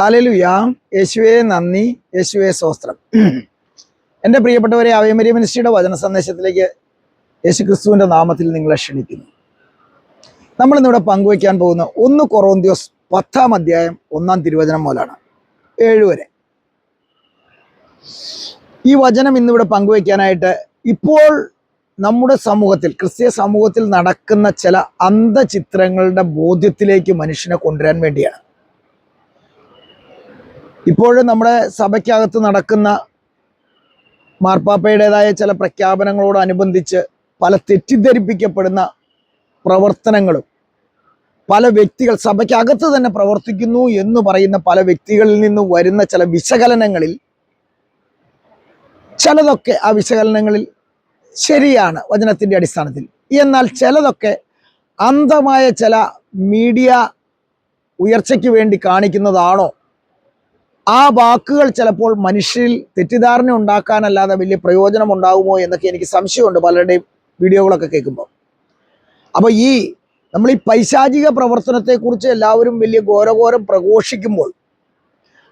ഹാലലുയ യേശുവേ നന്ദി യേശുവേ സ്വസ്ത്രം എന്റെ പ്രിയപ്പെട്ടവരെ അവയമരിയ മിനിസ്ട്രിയുടെ വചന സന്ദേശത്തിലേക്ക് യേശു ക്രിസ്തുവിന്റെ നാമത്തിൽ നിങ്ങളെ ക്ഷണിക്കുന്നു. നമ്മൾ ഇന്നിവിടെ പങ്കുവയ്ക്കാൻ പോകുന്ന ഒന്ന് കൊറോന്തിയോസ് പത്താം അധ്യായം ഒന്നാം തിരുവചനം മുതലാണ്. ഏഴ് വരെ. ഈ വചനം ഇന്നിവിടെ പങ്കുവയ്ക്കാനായിട്ട് ഇപ്പോൾ നമ്മുടെ സമൂഹത്തിൽ ക്രിസ്തീയ സമൂഹത്തിൽ നടക്കുന്ന ചില അന്ധചിത്രങ്ങളുടെ ബോധ്യത്തിലേക്ക് മനുഷ്യനെ കൊണ്ടുവരാൻ വേണ്ടിയാണ്. ഇപ്പോഴും നമ്മുടെ സഭയ്ക്കകത്ത് നടക്കുന്ന മാർപ്പാപ്പയുടേതായ ചില പ്രഖ്യാപനങ്ങളോടനുബന്ധിച്ച് പല തെറ്റിദ്ധരിപ്പിക്കപ്പെടുന്ന പ്രവർത്തനങ്ങളും പല വ്യക്തികൾ സഭയ്ക്കകത്ത് തന്നെ പ്രവർത്തിക്കുന്നു എന്ന് പറയുന്ന പല വ്യക്തികളിൽ നിന്ന് വരുന്ന ചില വിശകലനങ്ങളിൽ ചിലതൊക്കെ ആ വിശകലനങ്ങളിൽ ശരിയാണ് വചനത്തിന്റെ അടിസ്ഥാനത്തിൽ. എന്നാൽ ചിലതൊക്കെ അന്ധമായ ചില മീഡിയ ഉയർച്ചയ്ക്ക് വേണ്ടി കാണിക്കുന്നതാണോ? ആ വാക്കുകൾ ചിലപ്പോൾ മനുഷ്യരിൽ തെറ്റിദ്ധാരണ ഉണ്ടാക്കാനല്ലാതെ വലിയ പ്രയോജനം ഉണ്ടാകുമോ എന്നൊക്കെ എനിക്ക് സംശയമുണ്ട് പലരുടെയും വീഡിയോകളൊക്കെ കേൾക്കുമ്പോൾ. അപ്പോൾ ഈ നമ്മൾ ഈ പൈശാചിക പ്രവർത്തനത്തെക്കുറിച്ച് എല്ലാവരും വലിയ ഘോരഘോരം പ്രഘോഷിക്കുമ്പോൾ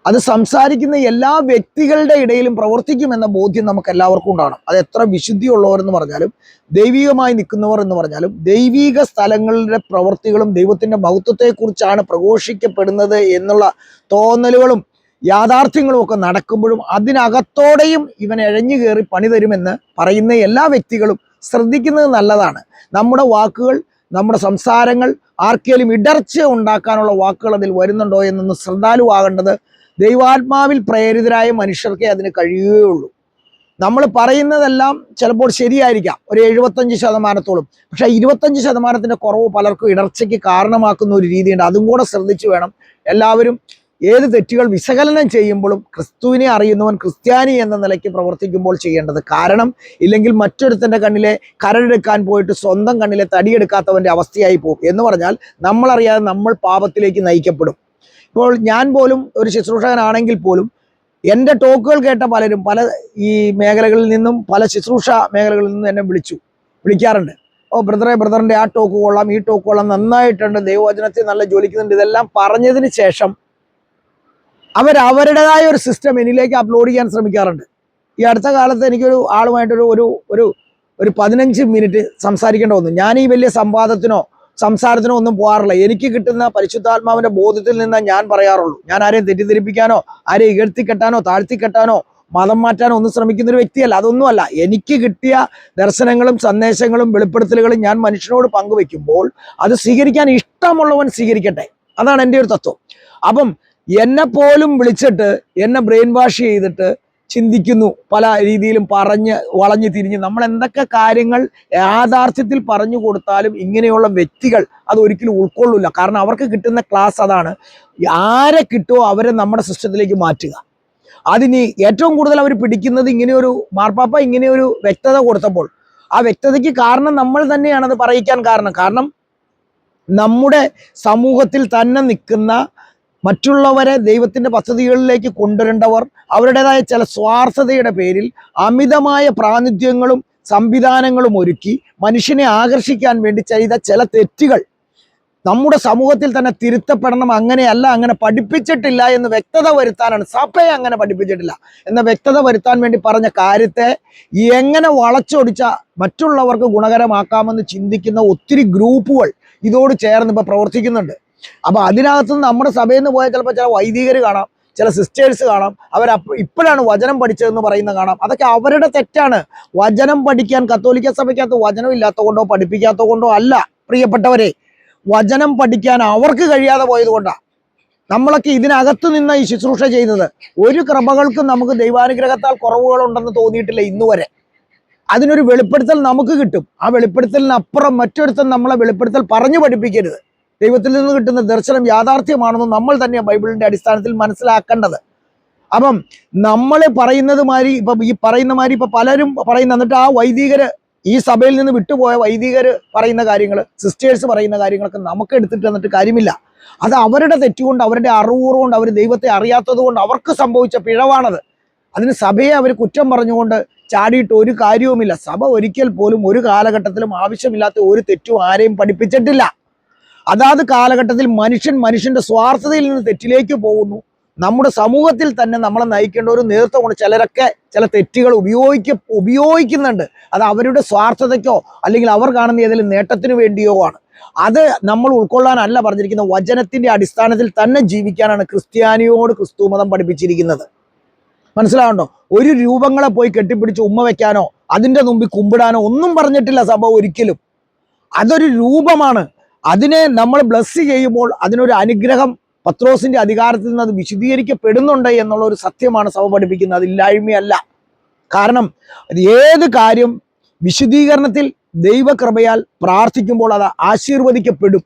അത് സംസാരിക്കുന്ന എല്ലാ വ്യക്തികളുടെ ഇടയിലും പ്രവർത്തിക്കുമെന്ന ബോധ്യം നമുക്ക് എല്ലാവർക്കും ഉണ്ടാകണം അത് എത്ര വിശുദ്ധിയുള്ളവരെന്ന് പറഞ്ഞാലും ദൈവികമായി നിൽക്കുന്നവർ എന്ന് പറഞ്ഞാലും ദൈവിക സ്ഥലങ്ങളുടെ പ്രവർത്തികളും ദൈവത്തിന്റെ മഹത്വത്തെക്കുറിച്ചാണ് പ്രഘോഷിക്കപ്പെടുന്നത് എന്നുള്ള തോന്നലുകളും യാഥാർത്ഥ്യങ്ങളും ഒക്കെ നടക്കുമ്പോഴും അതിനകത്തോടെയും ഇവൻ എഴഞ്ഞു കയറി പണി തരുമെന്ന് പറയുന്ന എല്ലാ വ്യക്തികളും ശ്രദ്ധിക്കുന്നത് നല്ലതാണ്. നമ്മുടെ വാക്കുകൾ നമ്മുടെ സംസാരങ്ങൾ ആർക്കേലും ഇടർച്ച ഉണ്ടാക്കാനുള്ള വാക്കുകൾ അതിൽ വരുന്നുണ്ടോ എന്നൊന്ന് ശ്രദ്ധാലുവാകേണ്ടത് ദൈവാത്മാവിൽ പ്രേരിതരായ മനുഷ്യർക്കേ അതിന് കഴിയുകയുള്ളൂ. നമ്മൾ പറയുന്നതെല്ലാം ചിലപ്പോൾ ശരിയായിരിക്കാം. ഒരു എഴുപത്തഞ്ച് ശതമാനത്തോളം. പക്ഷേ ഇരുപത്തഞ്ച് ശതമാനത്തിന്റെ കുറവ് പലർക്കും ഇടർച്ചയ്ക്ക് കാരണമാക്കുന്ന ഒരു രീതിയുണ്ട്. അതും കൂടെ ശ്രദ്ധിച്ചു വേണം എല്ലാവരും ഏത് തെറ്റുകൾ വിശകലനം ചെയ്യുമ്പോഴും ക്രിസ്തുവിനെ അറിയുന്നവൻ ക്രിസ്ത്യാനി എന്ന നിലയ്ക്ക് പ്രവർത്തിക്കുമ്പോൾ ചെയ്യേണ്ടത് കാരണം ഇല്ലെങ്കിൽ മറ്റൊരുത്തന്റെ കണ്ണിലെ കരടെടുക്കാൻ പോയിട്ട് സ്വന്തം കണ്ണിലെ തടിയെടുക്കാത്തവന്റെ അവസ്ഥയായി പോകും. എന്ന് പറഞ്ഞാൽ നമ്മളറിയാതെ നമ്മൾ പാപത്തിലേക്ക് നയിക്കപ്പെടും. ഇപ്പോൾ ഞാൻ പോലും ഒരു ശുശ്രൂഷകനാണെങ്കിൽ പോലും എന്റെ ടോക്കുകൾ കേട്ട പലരും പല ഈ മേഖലകളിൽ നിന്നും പല ശുശ്രൂഷ മേഖലകളിൽ നിന്നും എന്നെ വിളിച്ചു വിളിക്കാറുണ്ട്. ഓ ബ്രദറെ ബ്രദറിന്റെ ആ ടോക്ക് കൊള്ളാം ഈ ടോക്ക് കൊള്ളാം നന്നായിട്ടുണ്ട് ദൈവവചനത്തിൽ നല്ല ജോലിക്കുന്നുണ്ട്. ഇതെല്ലാം പറഞ്ഞതിന് ശേഷം അവർ അവരുടേതായ ഒരു സിസ്റ്റം എന്നിലേക്ക് അപ്ലോഡ് ചെയ്യാൻ ശ്രമിക്കാറുണ്ട്. ഈ അടുത്ത കാലത്ത് എനിക്കൊരു ആളുമായിട്ടൊരു ഒരു ഒരു ഒരു പതിനഞ്ച് മിനിറ്റ് സംസാരിക്കേണ്ട വന്നു. ഞാൻ ഈ വലിയ സംവാദത്തിനോ സംസാരത്തിനോ ഒന്നും പോകാറില്ല. എനിക്ക് കിട്ടുന്ന പരിശുദ്ധാത്മാവിന്റെ ബോധത്തിൽ നിന്ന് ഞാൻ പറയാറുള്ളൂ. ഞാൻ ആരെയും തെറ്റിദ്ധരിപ്പിക്കാനോ ആരെയും ഇകഴ്ത്തിക്കെട്ടാനോ താഴ്ത്തിക്കെട്ടാനോ മതം മാറ്റാനോ ഒന്നും ശ്രമിക്കുന്ന ഒരു വ്യക്തിയല്ല. അതൊന്നുമല്ല. എനിക്ക് കിട്ടിയ ദർശനങ്ങളും സന്ദേശങ്ങളും വെളിപ്പെടുത്തലുകളും ഞാൻ മനുഷ്യനോട് പങ്കുവെക്കുമ്പോൾ അത് സ്വീകരിക്കാൻ ഇഷ്ടമുള്ളവൻ സ്വീകരിക്കട്ടെ. അതാണ് എന്റെ ഒരു തത്വം. അപ്പം എന്നെ പോലും വിളിച്ചിട്ട് എന്നെ ബ്രെയിൻ വാഷ് ചെയ്തിട്ട് ചിന്തിക്കുന്നു. പല രീതിയിലും പറഞ്ഞ് വളഞ്ഞു തിരിഞ്ഞ്. നമ്മൾ എന്തൊക്കെ കാര്യങ്ങൾ യാഥാർത്ഥ്യത്തിൽ പറഞ്ഞു കൊടുത്താലും ഇങ്ങനെയുള്ള വ്യക്തികൾ അത് ഒരിക്കലും ഉൾക്കൊള്ളില്ല കാരണം അവർക്ക് കിട്ടുന്ന ക്ലാസ് അതാണ്. ആരെ കിട്ടുമോ അവരെ നമ്മുടെ സിസ്റ്റത്തിലേക്ക് മാറ്റുക. അതിന് ഏറ്റവും കൂടുതൽ അവർ പിടിക്കുന്നത് ഇങ്ങനെയൊരു മാർപ്പാപ്പ ഇങ്ങനെയൊരു വ്യക്തത കൊടുത്തപ്പോൾ. ആ വ്യക്തതയ്ക്ക് കാരണം നമ്മൾ തന്നെയാണ് അത് പറയിക്കാൻ കാരണം. കാരണം നമ്മുടെ സമൂഹത്തിൽ തന്നെ നിൽക്കുന്ന മറ്റുള്ളവരെ ദൈവത്തിന്റെ പദ്ധതികളിലേക്ക് കൊണ്ടുവരേണ്ടവർ അവരുടേതായ ചില സ്വാർത്ഥതയുടെ പേരിൽ അമിതമായ പ്രാതിനിധ്യങ്ങളും സംവിധാനങ്ങളും ഒരുക്കി മനുഷ്യനെ ആകർഷിക്കാൻ വേണ്ടി ചെയ്ത ചില തെറ്റുകൾ നമ്മുടെ സമൂഹത്തിൽ തന്നെ തിരുത്തപ്പെടണം അങ്ങനെയല്ല അങ്ങനെ പഠിപ്പിച്ചിട്ടില്ല എന്ന് വ്യക്തത വരുത്താനാണ്. സഭയെ അങ്ങനെ പഠിപ്പിച്ചിട്ടില്ല എന്ന വ്യക്തത വരുത്താൻ വേണ്ടി പറഞ്ഞ കാര്യത്തെ എങ്ങനെ വളച്ചൊടിച്ച മറ്റുള്ളവർക്ക് ഗുണകരമാക്കാമെന്ന് ചിന്തിക്കുന്ന ഒത്തിരി ഗ്രൂപ്പുകൾ ഇതോട് ചേർന്ന് ഇപ്പോൾ പ്രവർത്തിക്കുന്നുണ്ട്. അപ്പൊ അതിനകത്ത് നമ്മുടെ സഭയിൽ നിന്ന് പോയാൽ ചിലപ്പോൾ ചില വൈദികർ കാണാം ചില സിസ്റ്റേഴ്സ് കാണാം. അവർ ഇപ്പോഴാണ് വചനം പഠിച്ചതെന്ന് പറയുന്നത് കാണാം. അതൊക്കെ അവരുടെ തെറ്റാണ്. വചനം പഠിക്കാൻ കത്തോലിക്ക സഭയ്ക്കകത്ത് വചനം ഇല്ലാത്ത കൊണ്ടോ പഠിപ്പിക്കാത്ത കൊണ്ടോ അല്ല പ്രിയപ്പെട്ടവരെ. വചനം പഠിക്കാൻ അവർക്ക് കഴിയാതെ പോയത് കൊണ്ടാണ് നമ്മളൊക്കെ ഇതിനകത്ത് നിന്ന് ഈ ശുശ്രൂഷ ചെയ്യുന്നത്. ഒരു ക്രമകൾക്കും നമുക്ക് ദൈവാനുഗ്രഹത്താൽ കുറവുകളുണ്ടെന്ന് തോന്നിയിട്ടില്ല ഇന്നുവരെ അതിനൊരു വെളിപ്പെടുത്തൽ നമുക്ക് കിട്ടും. ആ വെളിപ്പെടുത്തലിനപ്പുറം മറ്റൊരുത്തൻ നമ്മളെ വെളിപ്പെടുത്തൽ പറഞ്ഞു പഠിപ്പിക്കരുത്. ദൈവത്തിൽ നിന്ന് കിട്ടുന്ന ദർശനം യാഥാർത്ഥ്യമാണെന്ന് നമ്മൾ തന്നെ ബൈബിളിന്റെ അടിസ്ഥാനത്തിൽ മനസ്സിലാക്കേണ്ടത്. അപ്പം നമ്മൾ പറയുന്നത് മാതിരി ഇപ്പൊ ഈ പറയുന്ന മാതിരി ഇപ്പൊ പലരും പറയുന്ന എന്നിട്ട് ആ വൈദികര് ഈ സഭയിൽ നിന്ന് വിട്ടുപോയ വൈദികര് പറയുന്ന കാര്യങ്ങൾ സിസ്റ്റേഴ്സ് പറയുന്ന കാര്യങ്ങളൊക്കെ നമുക്ക് എടുത്തിട്ട് എന്നിട്ട് കാര്യമില്ല. അത് അവരുടെ തെറ്റുകൊണ്ട് അവരുടെ അറിവുകൊണ്ട് അവർ ദൈവത്തെ അറിയാത്തത് കൊണ്ട് അവർക്ക് സംഭവിച്ച പിഴവാണത്. അതിന് സഭയെ അവർ കുറ്റം പറഞ്ഞുകൊണ്ട് ചാടിയിട്ട് ഒരു കാര്യവുമില്ല. സഭ ഒരിക്കൽ പോലും ഒരു കാലഘട്ടത്തിലും ആവശ്യമില്ലാത്ത ഒരു തെറ്റും ആരെയും പഠിപ്പിച്ചിട്ടില്ല. അതാത് കാലഘട്ടത്തിൽ മനുഷ്യൻ മനുഷ്യന്റെ സ്വാർത്ഥതയിൽ നിന്ന് തെറ്റിലേക്ക് പോകുന്നു. നമ്മുടെ സമൂഹത്തിൽ തന്നെ നമ്മളെ നയിക്കേണ്ട ഒരു നേതൃത്വമുണ്ട് ചിലരൊക്കെ ചില തെറ്റുകൾ ഉപയോഗിക്ക ഉപയോഗിക്കുന്നുണ്ട്. അത് അവരുടെ സ്വാർത്ഥതയ്ക്കോ അല്ലെങ്കിൽ അവർ കാണുന്ന ഏതെങ്കിലും നേട്ടത്തിനു വേണ്ടിയോ ആണ്. അത് നമ്മൾ ഉൾക്കൊള്ളാനല്ല പറഞ്ഞിരിക്കുന്ന വചനത്തിന്റെ അടിസ്ഥാനത്തിൽ തന്നെ ജീവിക്കാനാണ് ക്രിസ്ത്യാനിയോട് ക്രിസ്തു മതം പഠിപ്പിച്ചിരിക്കുന്നത്. മനസ്സിലാവണ്ടോ? ഒരു രൂപങ്ങളെ പോയി കെട്ടിപ്പിടിച്ച് ഉമ്മ വെക്കാനോ അതിന്റെ മുമ്പിൽ കുമ്പിടാനോ ഒന്നും പറഞ്ഞിട്ടില്ല സഭ ഒരിക്കലും. അതൊരു രൂപമാണ്. അതിനെ നമ്മൾ ബ്ലസ് ചെയ്യുമ്പോൾ അതിനൊരു അനുഗ്രഹം പത്രോസിന്റെ അധികാരത്തിൽ നിന്ന് അത് വിശദീകരിക്കപ്പെടുന്നുണ്ട് എന്നുള്ള ഒരു സത്യമാണ് സഭ പഠിപ്പിക്കുന്നത്. അതില്ലായ്മയല്ല. കാരണം ഏത് കാര്യം വിശദീകരണത്തിൽ ദൈവകൃപയാൽ പ്രാർത്ഥിക്കുമ്പോൾ അത് ആശീർവദിക്കപ്പെടും.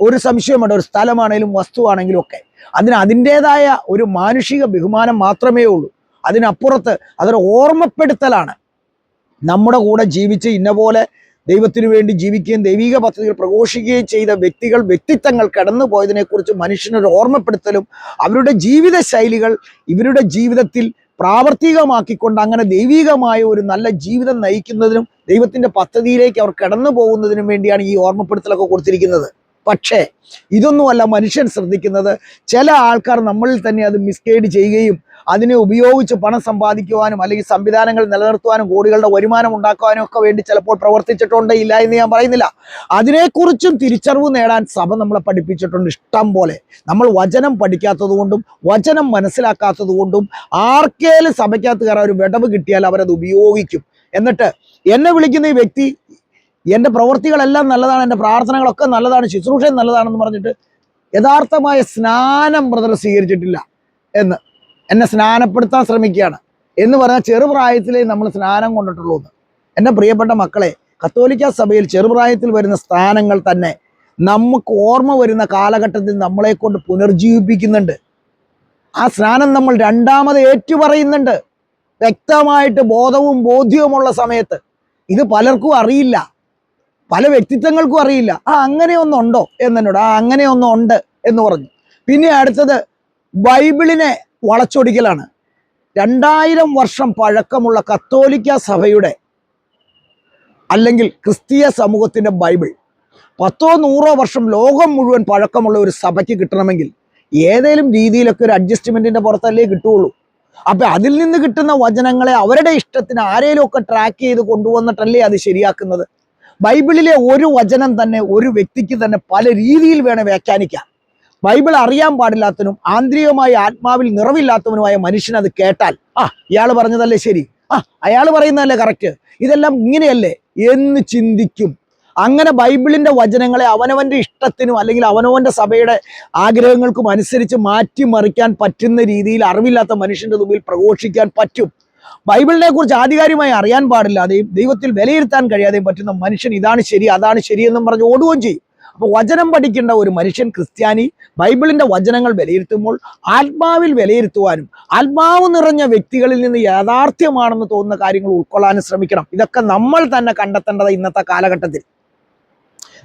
ഒരു സംശയമുണ്ട് ഒരു സ്ഥലമാണെങ്കിലും വസ്തുവാണെങ്കിലും ഒക്കെ. അതിന് അതിന്റെതായ ഒരു മാനുഷിക ബഹുമാനം മാത്രമേ ഉള്ളൂ. അതിനപ്പുറത്ത് അതൊരു ഓർമ്മപ്പെടുത്തലാണ്. നമ്മുടെ കൂടെ ജീവിച്ച് ഇന്ന പോലെ ദൈവത്തിനു വേണ്ടി ജീവിക്കുകയും ദൈവിക പദ്ധതികൾ പ്രഘോഷിക്കുകയും ചെയ്ത വ്യക്തികൾ വ്യക്തിത്വങ്ങൾ കടന്നു പോയതിനെക്കുറിച്ച് മനുഷ്യനൊരു ഓർമ്മപ്പെടുത്തലും അവരുടെ ജീവിത ശൈലികൾ ഇവരുടെ ജീവിതത്തിൽ പ്രാവർത്തികമാക്കിക്കൊണ്ട് അങ്ങനെ ദൈവികമായ ഒരു നല്ല ജീവിതം നയിക്കുന്നതിനും ദൈവത്തിന്റെ പദ്ധതിയിലേക്ക് അവർ കടന്നു പോകുന്നതിനും വേണ്ടിയാണ് ഈ ഓർമ്മപ്പെടുത്തലൊക്കെ കൊടുത്തിരിക്കുന്നത്. പക്ഷേ ഇതൊന്നുമല്ല മനുഷ്യൻ ശ്രദ്ധിക്കുന്നത്. ചില ആൾക്കാർ നമ്മളിൽ തന്നെ അത് മിസ്ഗൈഡ് ചെയ്യുകയും അതിനെ ഉപയോഗിച്ച് പണം സമ്പാദിക്കുവാനും അല്ലെങ്കിൽ സംവിധാനങ്ങൾ നിലനിർത്തുവാനും കോടികളുടെ വരുമാനം ഉണ്ടാക്കുവാനും ഒക്കെ വേണ്ടി ചിലപ്പോൾ പ്രവർത്തിച്ചിട്ടുണ്ട് ഇല്ല എന്ന് ഞാൻ പറയുന്നില്ല. അതിനെക്കുറിച്ചും തിരിച്ചറിവ് നേടാൻ സഭ നമ്മളെ പഠിപ്പിച്ചിട്ടുണ്ട് ഇഷ്ടം പോലെ. നമ്മൾ വചനം പഠിക്കാത്തതുകൊണ്ടും വചനം മനസ്സിലാക്കാത്തത് കൊണ്ടും ആർക്കേലും സഭയ്ക്കകത്ത് കയറാൻ ഒരു വിടവ് കിട്ടിയാൽ അവരത് ഉപയോഗിക്കും. എന്നിട്ട് എന്നെ വിളിക്കുന്ന ഈ വ്യക്തി എന്റെ പ്രവൃത്തികളെല്ലാം നല്ലതാണ് എന്റെ പ്രാർത്ഥനകളൊക്കെ നല്ലതാണ് ശുശ്രൂഷയും നല്ലതാണെന്ന് പറഞ്ഞിട്ട് യഥാർത്ഥമായ സ്നാനം ബ്രദർ സ്വീകരിച്ചിട്ടില്ല എന്ന്. എന്നെ സ്നാനപ്പെടുത്താൻ ശ്രമിക്കുകയാണ്. എന്ന് പറഞ്ഞാൽ ചെറുപ്രായത്തിലേ നമ്മൾ സ്നാനം കൊണ്ടിട്ടുള്ളൂ എന്ന്. പ്രിയപ്പെട്ട മക്കളെ കത്തോലിക്ക സഭയിൽ ചെറുപ്രായത്തിൽ വരുന്ന സ്ഥാനങ്ങൾ തന്നെ നമുക്ക് ഓർമ്മ വരുന്ന കാലഘട്ടത്തിൽ നമ്മളെ കൊണ്ട് പുനർജീവിപ്പിക്കുന്നുണ്ട്. ആ സ്നാനം നമ്മൾ രണ്ടാമത് ഏറ്റുപറയുന്നുണ്ട്. വ്യക്തമായിട്ട് ബോധവും ബോധ്യവുമുള്ള സമയത്ത്. ഇത് പലർക്കും അറിയില്ല. പല വ്യക്തിത്വങ്ങൾക്കും അറിയില്ല. ആ അങ്ങനെയൊന്നുണ്ടോ എന്നോട് ആ അങ്ങനെയൊന്നുണ്ട് എന്ന് പറഞ്ഞു. പിന്നെ അടുത്തത് ബൈബിളിനെ വളച്ചൊടിക്കലാണ്. രണ്ടായിരം വർഷം പഴക്കമുള്ള കത്തോലിക്ക സഭയുടെ അല്ലെങ്കിൽ ക്രിസ്തീയ സമൂഹത്തിന്റെ ബൈബിൾ പത്തോ നൂറോ വർഷം ലോകം മുഴുവൻ പഴക്കമുള്ള ഒരു സഭയ്ക്ക് കിട്ടണമെങ്കിൽ ഏതെങ്കിലും രീതിയിലൊക്കെ ഒരു അഡ്ജസ്റ്റ്മെന്റിന്റെ പുറത്തല്ലേ കിട്ടുകയുള്ളൂ. അപ്പം അതിൽ നിന്ന് കിട്ടുന്ന വചനങ്ങളെ അവരുടെ ഇഷ്ടത്തിന് ആരെയും ഒക്കെ ട്രാക്ക് ചെയ്ത് കൊണ്ടുവന്നിട്ടല്ലേ അത് ശരിയാക്കുന്നത്? ബൈബിളിലെ ഒരു വചനം തന്നെ ഒരു വ്യക്തിക്ക് തന്നെ പല രീതിയിൽ വേണം വ്യാഖ്യാനിക്കാം ബൈബിൾ അറിയാൻ പാടില്ലാത്തവനും ആന്തരികമായി ആത്മാവിൽ നിറവില്ലാത്തവനുമായ മനുഷ്യൻ അത് കേട്ടാൽ ആ ഇയാൾ പറഞ്ഞതല്ലേ ശരി? ആ അയാൾ പറയുന്നതല്ലേ കറക്റ്റ് ഇതെല്ലാം ഇങ്ങനെയല്ലേ? എന്ന് ചിന്തിക്കും. അങ്ങനെ ബൈബിളിന്റെ വചനങ്ങളെ അവനവന്റെ ഇഷ്ടത്തിനും അല്ലെങ്കിൽ അവനവന്റെ സഭയുടെ ആഗ്രഹങ്ങൾക്കും അനുസരിച്ച് മാറ്റിമറിക്കാൻ പറ്റുന്ന രീതിയിൽ അറിവില്ലാത്ത മനുഷ്യന്റെ മുമ്പിൽ പ്രഘോഷിക്കാൻ പറ്റും. ബൈബിളിനെ കുറിച്ച് ആധികാരികമായി അറിയാൻ പാടില്ലാതെയും ദൈവത്തിൽ വിലയിരുത്താൻ കഴിയാതെയും പറ്റുന്ന മനുഷ്യൻ ഇതാണ് ശരി അതാണ് ശരിയെന്നും പറഞ്ഞ് ഓടുകയും ചെയ്യും. അപ്പോൾ വചനം പഠിക്കേണ്ട ഒരു മനുഷ്യൻ ക്രിസ്ത്യാനി ബൈബിളിന്റെ വചനങ്ങൾ വിലയിരുത്തുമ്പോൾ ആത്മാവിൽ വിലയിരുത്തുവാനും ആത്മാവ് നിറഞ്ഞ വ്യക്തികളിൽ നിന്ന് യാഥാർത്ഥ്യമാണെന്ന് തോന്നുന്ന കാര്യങ്ങൾ ഉൾക്കൊള്ളാനും ശ്രമിക്കണം. ഇതൊക്കെ നമ്മൾ തന്നെ കണ്ടെത്തേണ്ടത് ഇന്നത്തെ കാലഘട്ടത്തിൽ.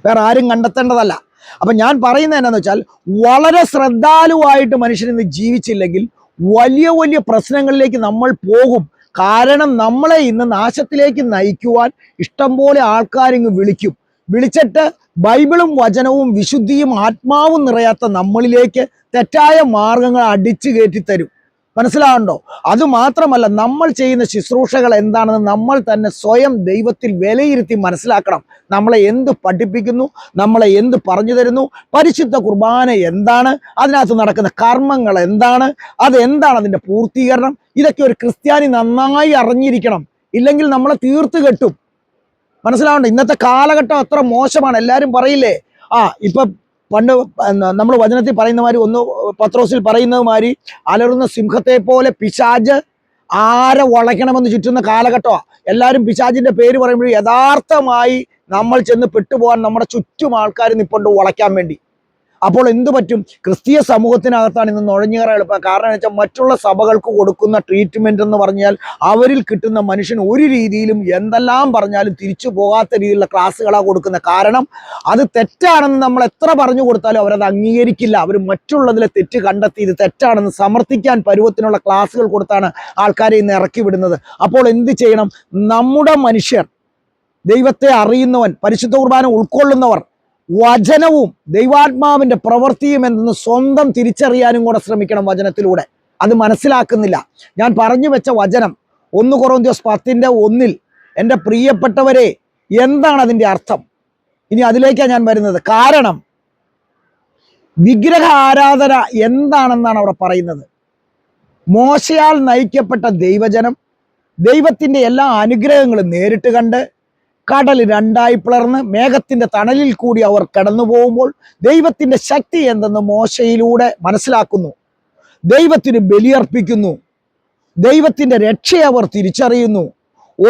വേറെ ആരും കണ്ടെത്തേണ്ടതല്ല. അപ്പൊ ഞാൻ പറയുന്നത് എന്നാന്ന് വെച്ചാൽ വളരെ ശ്രദ്ധാലുവായിട്ട് മനുഷ്യൻ ഇന്ന് ജീവിച്ചില്ലെങ്കിൽ വലിയ വലിയ പ്രശ്നങ്ങളിലേക്ക് നമ്മൾ പോകും. കാരണം നമ്മളെ ഇന്ന് നാശത്തിലേക്ക് നയിക്കുവാൻ ഇഷ്ടംപോലെ ആൾക്കാരിങ്ങ് വിളിക്കും. വിളിച്ചിട്ട് ബൈബിളും വചനവും വിശുദ്ധിയും ആത്മാവും നിറയാത്ത നമ്മളിലേക്ക് തെറ്റായ മാർഗങ്ങൾ അടിച്ചു കയറ്റി തരും. മനസ്സിലാവുണ്ടോ അത് മാത്രമല്ല നമ്മൾ ചെയ്യുന്ന ശുശ്രൂഷകൾ എന്താണെന്ന് നമ്മൾ തന്നെ സ്വയം ദൈവത്തിൽ വിലയിരുത്തി മനസ്സിലാക്കണം. നമ്മളെ എന്ത് പഠിപ്പിക്കുന്നു നമ്മളെ എന്ത് പറഞ്ഞു തരുന്നു പരിശുദ്ധ കുർബാന എന്താണ് അതിനകത്ത് നടക്കുന്ന കർമ്മങ്ങൾ എന്താണ് അതെന്താണ് അതിന്റെ പൂർത്തീകരണം ഇതൊക്കെ ഒരു ക്രിസ്ത്യാനി നന്നായി അറിഞ്ഞിരിക്കണം. ഇല്ലെങ്കിൽ നമ്മളെ തീർത്ത് കെട്ടും. മനസ്സിലാവണ്ട? ഇന്നത്തെ കാലഘട്ടം അത്ര മോശമാണ്. എല്ലാവരും പറയില്ലേ? ആ ഇപ്പൊ പണ്ട് നമ്മൾ വചനത്തിൽ പറയുന്ന മാതിരി ഒന്ന് പത്രോസിൽ പറയുന്നത് മാതിരി അലറുന്ന സിംഹത്തെ പോലെ പിശാജ് ആരെ വളയ്ക്കണമെന്ന് ചുറ്റുന്ന കാലഘട്ടമാണ് എല്ലാവരും പിശാജിന്റെ പേര് പറയുമ്പോൾ യഥാർത്ഥമായി നമ്മൾ ചെന്ന് പെട്ടുപോകാൻ നമ്മുടെ ചുറ്റും ആൾക്കാർ നിപ്പുണ്ട് വളയ്ക്കാൻ വേണ്ടി. അപ്പോൾ എന്തു പറ്റും? ക്രിസ്തീയ സമൂഹത്തിനകത്താണ് ഇന്ന് നുഴഞ്ഞു കയറാൻ എളുപ്പം. കാരണം വെച്ചാൽ മറ്റുള്ള സഭകൾക്ക് കൊടുക്കുന്ന ട്രീറ്റ്മെന്റ് എന്ന് പറഞ്ഞാൽ അവരിൽ കിട്ടുന്ന മനുഷ്യൻ ഒരു രീതിയിലും എന്തെല്ലാം പറഞ്ഞാലും തിരിച്ചു പോകാത്ത രീതിയിലുള്ള ക്ലാസ്സുകളാണ് കൊടുക്കുന്നത് കാരണം അത് തെറ്റാണെന്ന് നമ്മൾ എത്ര പറഞ്ഞു കൊടുത്താലും അവരത് അംഗീകരിക്കില്ല. അവർ മറ്റുള്ളതിലെ തെറ്റ് കണ്ടെത്തി ഇത് തെറ്റാണെന്ന് സമർത്ഥിക്കാൻ പരുവത്തിനുള്ള ക്ലാസ്സുകൾ കൊടുത്താണ് ആൾക്കാരെ ഇന്ന് ഇറക്കി വിടുന്നത്. അപ്പോൾ എന്ത് ചെയ്യണം? നമ്മുടെ മനുഷ്യർ ദൈവത്തെ അറിയുന്നവൻ പരിശുദ്ധ കുർബാന ഉൾക്കൊള്ളുന്നവർ വചനവും ദൈവാത്മാവിന്റെ പ്രവൃത്തിയും എന്തെന്ന് സ്വന്തം തിരിച്ചറിയാനും കൂടെ ശ്രമിക്കണം വചനത്തിലൂടെ. അത് മനസ്സിലാക്കുന്നില്ല. ഞാൻ പറഞ്ഞു വെച്ച വചനം ഒന്ന് കുറോന്തിയോസ് പത്തിന്റെ ഒന്നിൽ എന്റെ പ്രിയപ്പെട്ടവരെ എന്താണ് അതിന്റെ അർത്ഥം? ഇനി അതിലേക്കാണ് ഞാൻ വരുന്നത്. കാരണം വിഗ്രഹ ആരാധന എന്താണെന്നാണ് അവിടെ പറയുന്നത്. മോശയാൽ നയിക്കപ്പെട്ട ദൈവജനം ദൈവത്തിന്റെ എല്ലാ അനുഗ്രഹങ്ങളും നേരിട്ട് കണ്ട് കടൽ രണ്ടായി പിളർന്ന് മേഘത്തിന്റെ തണലിൽ കൂടി അവർ കടന്നു പോകുമ്പോൾ ദൈവത്തിന്റെ ശക്തി എന്തെന്ന് മോശയിലൂടെ മനസ്സിലാക്കുന്നു. ദൈവത്തിന് ബലിയർപ്പിക്കുന്നു. ദൈവത്തിന്റെ രക്ഷയെ അവർ തിരിച്ചറിയുന്നു.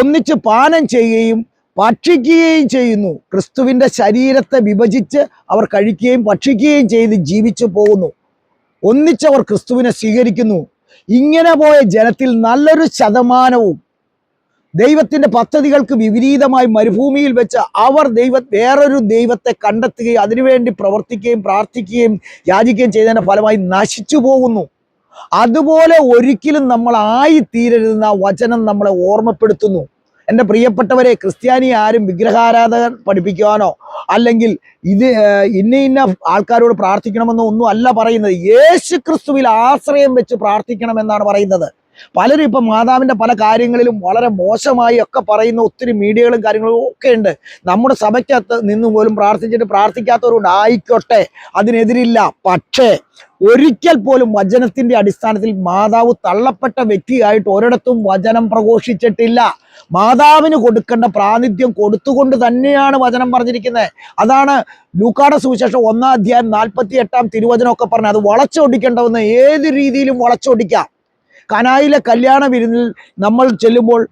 ഒന്നിച്ച് പാനം ചെയ്യുകയും ഭക്ഷിക്കുകയും ചെയ്യുന്നു. ക്രിസ്തുവിന്റെ ശരീരത്തെ വിഭജിച്ച് അവർ കഴിക്കുകയും ഭക്ഷിക്കുകയും ചെയ്ത് ജീവിച്ചു പോകുന്നു. ഒന്നിച്ചവർ ക്രിസ്തുവിനെ സ്വീകരിക്കുന്നു. ഇങ്ങനെ പോയ ജനത്തിൽ നല്ലൊരു ശതമാനവും ദൈവത്തിന്റെ പദ്ധതികൾക്ക് വിപരീതമായി മരുഭൂമിയിൽ വെച്ച് അവർ ദൈവ വേറൊരു ദൈവത്തെ കണ്ടെത്തുകയും അതിനുവേണ്ടി പ്രവർത്തിക്കുകയും പ്രാർത്ഥിക്കുകയും യാചിക്കുകയും ചെയ്തതിന്റെ ഫലമായി നശിച്ചു പോകുന്നു. അതുപോലെ ഒരിക്കലും നമ്മൾ ആയിത്തീരരുതെന്ന് വചനം നമ്മളെ ഓർമ്മപ്പെടുത്തുന്നു. എന്റെ പ്രിയപ്പെട്ടവരെ ക്രിസ്ത്യാനി ആരും വിഗ്രഹാരാധകൻ പഠിപ്പിക്കുവാനോ അല്ലെങ്കിൽ ഇത് ഇന്ന ഇന്ന ആൾക്കാരോട് പ്രാർത്ഥിക്കണമെന്നോ ഒന്നും അല്ല പറയുന്നത്. യേശു ക്രിസ്തുവിൽ ആശ്രയം വെച്ച് പ്രാർത്ഥിക്കണമെന്നാണ് പറയുന്നത്. പലരും ഇപ്പം മാതാവിന്റെ പല കാര്യങ്ങളിലും വളരെ മോശമായി ഒക്കെ പറയുന്ന ഒത്തിരി മീഡിയകളും കാര്യങ്ങളും ഒക്കെ ഉണ്ട്. നമ്മുടെ സഭയ്ക്കകത്ത് നിന്ന് പോലും പ്രാർത്ഥിച്ചിട്ട് പ്രാർത്ഥിക്കാത്തവരുണ്ട്. ആയിക്കോട്ടെ അതിനെതിരില്ല. പക്ഷേ ഒരിക്കൽ പോലും വചനത്തിന്റെ അടിസ്ഥാനത്തിൽ മാതാവ് തള്ളപ്പെട്ട വ്യക്തിയായിട്ട് ഒരിടത്തും വചനം പ്രഘോഷിച്ചിട്ടില്ല. മാതാവിന് കൊടുക്കേണ്ട പ്രാതിനിധ്യം കൊടുത്തുകൊണ്ട് തന്നെയാണ് വചനം പറഞ്ഞിരിക്കുന്നത്. അതാണ് ലൂക്കാട സുവിശേഷം ഒന്നാം അധ്യായം നാൽപ്പത്തി എട്ടാം തിരുവചനമൊക്കെ പറഞ്ഞത്. അത് വളച്ചൊടിക്കേണ്ടവെന്ന് ഏത് രീതിയിലും വളച്ചൊടിക്കാം. കനായിലെ കല്യാണ വിരുന്നിൽ നമ്മൾ ചെല്ലുമ്പോൾ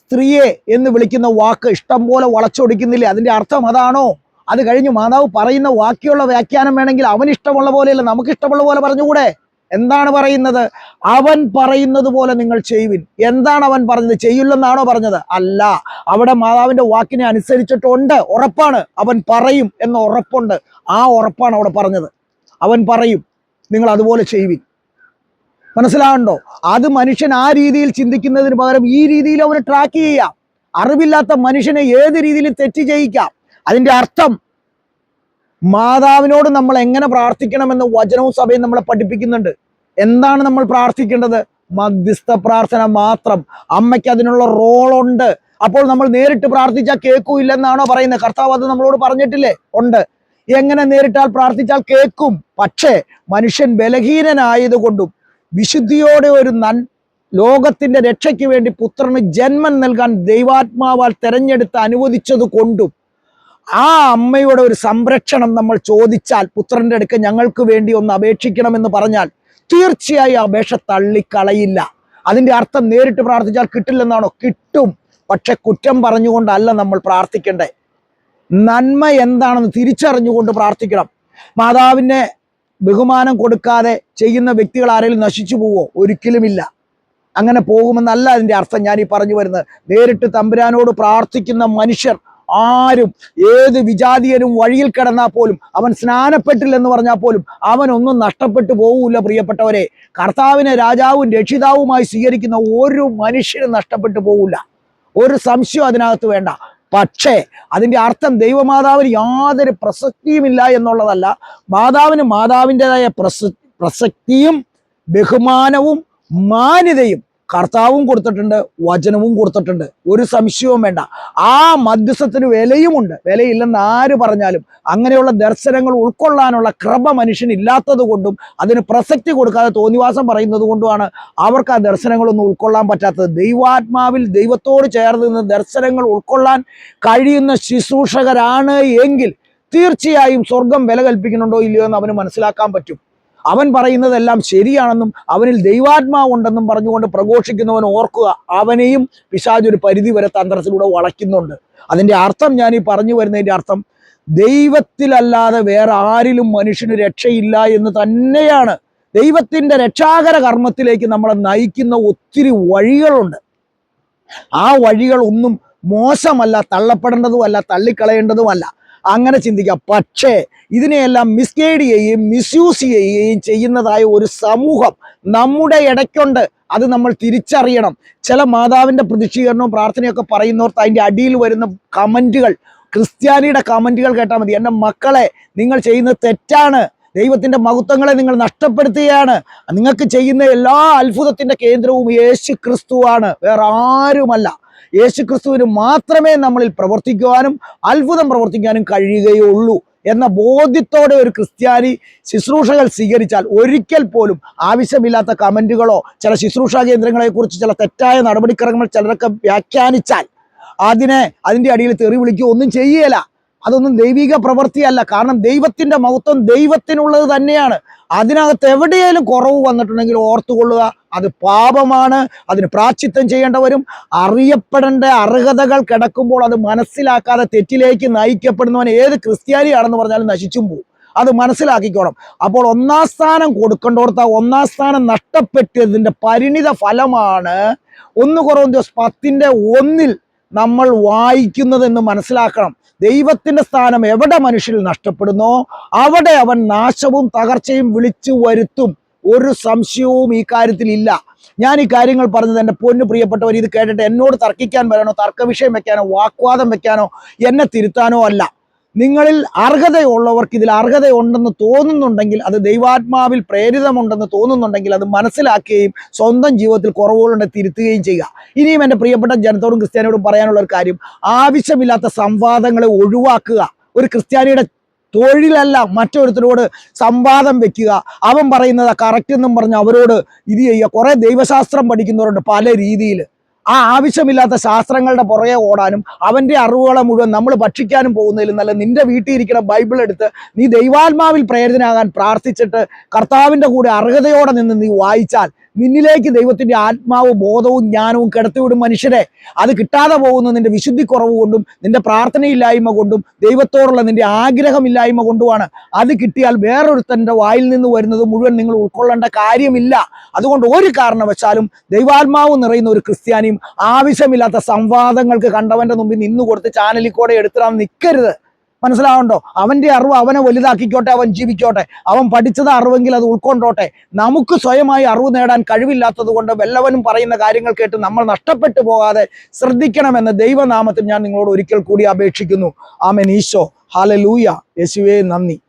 സ്ത്രീയെ എന്ന് വിളിക്കുന്ന വാക്ക് ഇഷ്ടം പോലെ വളച്ചൊടിക്കുന്നില്ലേ? അതിന്റെ അർത്ഥം അതാണോ? അത് കഴിഞ്ഞ് മാതാവ് പറയുന്ന വാക്കിയുള്ള വ്യാഖ്യാനം വേണമെങ്കിൽ അവൻ ഇഷ്ടമുള്ള പോലെയല്ല നമുക്ക് ഇഷ്ടമുള്ള പോലെ പറഞ്ഞുകൂടെ? എന്താണ് പറയുന്നത്? അവൻ പറയുന്നത് പോലെ നിങ്ങൾ ചെയ്യുവിൻ. എന്താണ് അവൻ പറഞ്ഞത്? ചെയ്യില്ലെന്നാണോ പറഞ്ഞത്? അല്ല. അവിടെ മാതാവിന്റെ വാക്കിനെ അനുസരിച്ചിട്ടുണ്ട്. ഉറപ്പാണ്. അവൻ പറയും എന്ന ഉറപ്പുണ്ട്. ആ ഉറപ്പാണ് അവിടെ പറഞ്ഞത്. അവൻ പറയും. നിങ്ങൾ അതുപോലെ ചെയ്യുവിൻ. മനസ്സിലാകണ്ടോ അത് മനുഷ്യൻ ആ രീതിയിൽ ചിന്തിക്കുന്നതിന് പകരം ഈ രീതിയിൽ അവന് ട്രാക്ക് ചെയ്യാം. അറിവില്ലാത്ത മനുഷ്യനെ ഏത് രീതിയിലും തെറ്റ് ചെയ്യിക്കാം? അതിന്റെ അർത്ഥം മാതാവിനോട് നമ്മൾ എങ്ങനെ പ്രാർത്ഥിക്കണമെന്ന് വചനവും സഭയും നമ്മളെ പഠിപ്പിക്കുന്നുണ്ട്. എന്താണ് നമ്മൾ പ്രാർത്ഥിക്കേണ്ടത്? മധ്യസ്ഥ പ്രാർത്ഥന മാത്രം. അമ്മയ്ക്ക് അതിനുള്ള റോളുണ്ട് അപ്പോൾ നമ്മൾ നേരിട്ട് പ്രാർത്ഥിച്ചാൽ കേൾക്കൂല്ലെന്നാണോ പറയുന്നത്? കർത്താവ് അത് നമ്മളോട് പറഞ്ഞിട്ടില്ലേ? ഉണ്ട്. എങ്ങനെ നേരിട്ടാൽ പ്രാർത്ഥിച്ചാൽ കേൾക്കും. പക്ഷേ മനുഷ്യൻ ബലഹീനനായതുകൊണ്ടും വിശുദ്ധിയോടെ ഒരു നൻ ലോകത്തിന്റെ രക്ഷയ്ക്ക് വേണ്ടി പുത്രന് ജന്മം നൽകാൻ ദൈവാത്മാവാൽ തെരഞ്ഞെടുത്ത് അനുവദിച്ചത് കൊണ്ടും ആ അമ്മയുടെ ഒരു സംരക്ഷണം നമ്മൾ ചോദിച്ചാൽ പുത്രന്റെ അടുക്ക ഞങ്ങൾക്ക് വേണ്ടി ഒന്ന് അപേക്ഷിക്കണമെന്ന് പറഞ്ഞാൽ തീർച്ചയായും അപേക്ഷ തള്ളിക്കളയില്ല. അതിന്റെ അർത്ഥം നേരിട്ട് പ്രാർത്ഥിച്ചാൽ കിട്ടില്ലെന്നാണോ? കിട്ടും. പക്ഷെ കുറ്റം പറഞ്ഞുകൊണ്ടല്ല നമ്മൾ പ്രാർത്ഥിക്കേണ്ടേ നന്മ എന്താണെന്ന് തിരിച്ചറിഞ്ഞുകൊണ്ട് പ്രാർത്ഥിക്കണം. മാതാവിനെ ബഹുമാനം കൊടുക്കാതെ ചെയ്യുന്ന വ്യക്തികൾ ആരെങ്കിലും നശിച്ചു പോവോ? ഒരിക്കലുമില്ല. അങ്ങനെ പോകുമെന്നല്ല അതിന്റെ അർത്ഥം ഞാൻ ഈ പറഞ്ഞു വരുന്നത്. നേരിട്ട് തമ്പുരാനോട് പ്രാർത്ഥിക്കുന്ന മനുഷ്യർ ആരും ഏത് വിജാതീയനും വഴിയിൽ കിടന്നാൽ പോലും അവൻ സ്നാനപ്പെട്ടില്ലെന്ന് പറഞ്ഞാൽ പോലും അവനൊന്നും നഷ്ടപ്പെട്ടു പോകൂല പ്രിയപ്പെട്ടവരെ. കർത്താവിനെ രാജാവും രക്ഷിതാവുമായി സ്വീകരിക്കുന്ന ഒരു മനുഷ്യനും നഷ്ടപ്പെട്ടു പോകില്ല ഒരു സംശയം അതിനകത്ത് വേണ്ട. പക്ഷേ അതിന്റെ അർത്ഥം ദൈവമാതാവിന് യാതൊരു പ്രസക്തിയുമില്ല എന്നുള്ളതല്ല. മാതാവിന് മാതാവിന്റെതായ പ്രസ പ്രസക്തിയും ബഹുമാനവും മാന്യതയും കർത്താവും കൊടുത്തിട്ടുണ്ട് വചനവും കൊടുത്തിട്ടുണ്ട്. ഒരു സംശയവും വേണ്ട. ആ മധ്യസ്ഥത്തിന് വിലയുമുണ്ട്. വിലയില്ലെന്ന് ആര് പറഞ്ഞാലും അങ്ങനെയുള്ള ദർശനങ്ങൾ ഉൾക്കൊള്ളാനുള്ള ക്രമ മനുഷ്യനില്ലാത്തത് കൊണ്ടും അതിന് പ്രസക്തി കൊടുക്കാതെ തോന്നിവാസം പറയുന്നത് കൊണ്ടുമാണ് അവർക്ക് ആ ദർശനങ്ങളൊന്നും ഉൾക്കൊള്ളാൻ പറ്റാത്തത്. ദൈവാത്മാവിൽ ദൈവത്തോട് ചേർന്ന് നിന്ന് ദർശനങ്ങൾ ഉൾക്കൊള്ളാൻ കഴിയുന്ന ശുശ്രൂഷകരാണ് എങ്കിൽ തീർച്ചയായും സ്വർഗം വില കൽപ്പിക്കുന്നുണ്ടോ ഇല്ലയോ എന്ന് അവന് മനസ്സിലാക്കാൻ പറ്റും. അവൻ പറയുന്നതെല്ലാം ശരിയാണെന്നും അവനിൽ ദൈവാത്മാവുണ്ടെന്നും പറഞ്ഞുകൊണ്ട് പ്രഘോഷിക്കുന്നവൻ ഓർക്കുക അവനെയും പിശാജ് ഒരു പരിധി വരെ തന്ത്രത്തിലൂടെ വളയ്ക്കുന്നുണ്ട്. അതിന്റെ അർത്ഥം ഞാൻ ഈ പറഞ്ഞു വരുന്നതിന്റെ അർത്ഥം ദൈവത്തിലല്ലാതെ വേറെ ആരിലും മനുഷ്യന് രക്ഷയില്ല എന്ന് തന്നെയാണ്. ദൈവത്തിന്റെ രക്ഷാകര കർമ്മത്തിലേക്ക് നമ്മളെ നയിക്കുന്ന ഒത്തിരി വഴികളുണ്ട്. ആ വഴികൾ ഒന്നും മോശമല്ല തള്ളപ്പെടേണ്ടതുമല്ല തള്ളിക്കളയേണ്ടതുമല്ല. അങ്ങനെ ചിന്തിക്കാം പക്ഷേ ഇതിനെയെല്ലാം മിസ്ഗൈഡ് ചെയ്യുകയും മിസ്യൂസ് ചെയ്യുകയും ചെയ്യുന്നതായ ഒരു സമൂഹം നമ്മുടെ ഇടയ്ക്കുണ്ട്. അത് നമ്മൾ തിരിച്ചറിയണം. ചില മാതാവിന്റെ പ്രതിഷീകരണവും പ്രാർത്ഥനയൊക്കെ പറയുന്നവർക്ക് അതിന്റെ അടിയിൽ വരുന്ന കമന്റുകൾ ക്രിസ്ത്യാനിയുടെ കമന്റുകൾ കേട്ടാൽ മതി. എന്റെ മക്കളെ നിങ്ങൾ ചെയ്യുന്ന തെറ്റാണ്. ദൈവത്തിന്റെ മഹത്വങ്ങളെ നിങ്ങൾ നഷ്ടപ്പെടുത്തുകയാണ്. നിങ്ങൾക്ക് ചെയ്യുന്ന എല്ലാ അത്ഭുതത്തിന്റെ കേന്ദ്രവും യേശു ക്രിസ്തുവാണ് വേറെ ആരുമല്ല. യേശു ക്രിസ്തുവിന് മാത്രമേ നമ്മളിൽ പ്രവർത്തിക്കുവാനും അത്ഭുതം പ്രവർത്തിക്കാനും കഴിയുകയുള്ളൂ. എന്ന ബോധ്യത്തോടെ ഒരു ക്രിസ്ത്യാനി ശുശ്രൂഷകൾ സ്വീകരിച്ചാൽ ഒരിക്കൽ പോലും ആവശ്യമില്ലാത്ത കമന്റുകളോ ചില ശുശ്രൂഷാ കേന്ദ്രങ്ങളെക്കുറിച്ച് ചില തെറ്റായ നടപടിക്രമങ്ങൾ ചിലരൊക്കെ വ്യാഖ്യാനിച്ചാൽ അതിനെ അതിന്റെ അടിയിൽ തെറി വിളിക്കുകയോ ഒന്നും ചെയ്യല. അതൊന്നും ദൈവിക പ്രവൃത്തിയല്ല. കാരണം ദൈവത്തിന്റെ മഹത്വം ദൈവത്തിനുള്ളത് തന്നെയാണ്. അതിനകത്ത് എവിടെയെങ്കിലും കുറവ് വന്നിട്ടുണ്ടെങ്കിൽ ഓർത്തുകൊള്ളുക. അത് പാപമാണ്. അതിന് പ്രാച്ചിത്വം ചെയ്യേണ്ടവരും അറിയപ്പെടേണ്ട അർഹതകൾ കിടക്കുമ്പോൾ അത് മനസ്സിലാക്കാതെ തെറ്റിലേക്ക് നയിക്കപ്പെടുന്നവൻ ഏത് ക്രിസ്ത്യാനിയാണെന്ന് പറഞ്ഞാലും നശിച്ചും പോകും അത് മനസ്സിലാക്കിക്കോണം. അപ്പോൾ ഒന്നാം സ്ഥാനം കൊടുക്കേണ്ടോർത്ത ഒന്നാം സ്ഥാനം നഷ്ടപ്പെട്ടതിന്റെ പരിണിത ഫലമാണ് ഒന്ന് കുറവ് പത്തിന്റെ ഒന്നിൽ നമ്മൾ വായിക്കുന്നതെന്ന് മനസ്സിലാക്കണം. ദൈവത്തിന്റെ സ്ഥാനം എവിടെ മനുഷ്യരിൽ നഷ്ടപ്പെടുന്നോ അവിടെ അവൻ നാശവും തകർച്ചയും വിളിച്ചു വരുത്തും. ഒരു സംശയവും ഈ കാര്യത്തിൽ ഇല്ല. ഞാൻ ഈ കാര്യങ്ങൾ പറഞ്ഞത് എന്റെ പൊന്നു പ്രിയപ്പെട്ടവർ ഇത് കേട്ടിട്ട് എന്നോട് തർക്കിക്കാൻ വരാനോ തർക്ക വിഷയം വെക്കാനോ വാക്വാദം വെക്കാനോ എന്നെ തിരുത്താനോ അല്ല. നിങ്ങളിൽ അർഹതയുള്ളവർക്ക് ഇതിൽ അർഹതയുണ്ടെന്ന് തോന്നുന്നുണ്ടെങ്കിൽ അത് ദൈവാത്മാവിൽ പ്രേരിതമുണ്ടെന്ന് തോന്നുന്നുണ്ടെങ്കിൽ അത് മനസ്സിലാക്കുകയും സ്വന്തം ജീവിതത്തിൽ കുറവുകളുണ്ട് തിരുത്തുകയും ചെയ്യുക. ഇനിയും എന്റെ പ്രിയപ്പെട്ട ജനത്തോടും ക്രിസ്ത്യാനിയോടും പറയാനുള്ള ഒരു കാര്യം. ആവശ്യമില്ലാത്ത സംവാദങ്ങളെ ഒഴിവാക്കുക. ഒരു ക്രിസ്ത്യാനിയുടെ തൊഴിലല്ല മറ്റൊരുത്തരോട് സംവാദം വെക്കുക. അവൻ പറയുന്നത് കറക്റ്റ് എന്നും പറഞ്ഞ് അവരോട് ഇത് ചെയ്യുക. കുറേ ദൈവശാസ്ത്രം പഠിക്കുന്നവരുണ്ട് പല രീതിയിൽ ആ ആവശ്യമില്ലാത്ത ശാസ്ത്രങ്ങളുടെ പുറകെ ഓടാനും അവന്റെ അറിവുകളെ മുഴുവൻ നമ്മൾ ഭക്ഷിക്കാനും പോകുന്നതിലും നല്ല നിന്റെ വീട്ടിൽ ഇരിക്കുന്ന ബൈബിൾ എടുത്ത് നീ ദൈവാത്മാവിൽ പ്രേരിതനാകാൻ പ്രാർത്ഥിച്ചിട്ട് കർത്താവിന്റെ കൂടെ അർഹതയോടെ നിന്ന് നീ വായിച്ചാൽ നിന്നിലേക്ക് ദൈവത്തിന്റെ ആത്മാവ് ബോധവും ജ്ഞാനവും കിടത്തിവിടും മനുഷ്യരെ. അത് കിട്ടാതെ പോകുന്ന നിന്റെ വിശുദ്ധി കുറവ് കൊണ്ടും നിന്റെ പ്രാർത്ഥനയില്ലായ്മ കൊണ്ടും ദൈവത്തോടുള്ള നിന്റെ ആഗ്രഹമില്ലായ്മ കൊണ്ടുമാണ്. അത് കിട്ടിയാൽ വേറൊരുത്തന്റെ വായിൽ നിന്ന് വരുന്നത് മുഴുവൻ നിങ്ങൾ ഉൾക്കൊള്ളേണ്ട കാര്യമില്ല. അതുകൊണ്ട് ഒരു കാരണവശാലും ദൈവാത്മാവ് നിറയുന്ന ഒരു ക്രിസ്ത്യാനിയും ആവശ്യമില്ലാത്ത സംവാദങ്ങൾക്ക് കണ്ടവന്റെ മുമ്പിൽ നിന്നു കൊടുത്ത് ചാനലിൽ കൂടെ എടുത്തിടാൻ നിൽക്കരുത് മനസ്സിലാവണ്ടോ? അവന്റെ അറിവ് അവനെ വലുതാക്കിക്കോട്ടെ അവൻ ജീവിക്കോട്ടെ. അവൻ പഠിച്ചത് അറിവെങ്കിൽ അത് ഉൾക്കൊണ്ടോട്ടെ. നമുക്ക് സ്വയമായി അറിവ് നേടാൻ കഴിവില്ലാത്തത് കൊണ്ട് വല്ലവനും പറയുന്ന കാര്യങ്ങൾ കേട്ട് നമ്മൾ നഷ്ടപ്പെട്ടു പോകാതെ ശ്രദ്ധിക്കണമെന്ന് ദൈവനാമത്തിൽ ഞാൻ നിങ്ങളോട് ഒരിക്കൽ കൂടി അപേക്ഷിക്കുന്നു. ആമൻ. ഈശോ. ഹാലലൂയ യേശുവേ നന്ദി.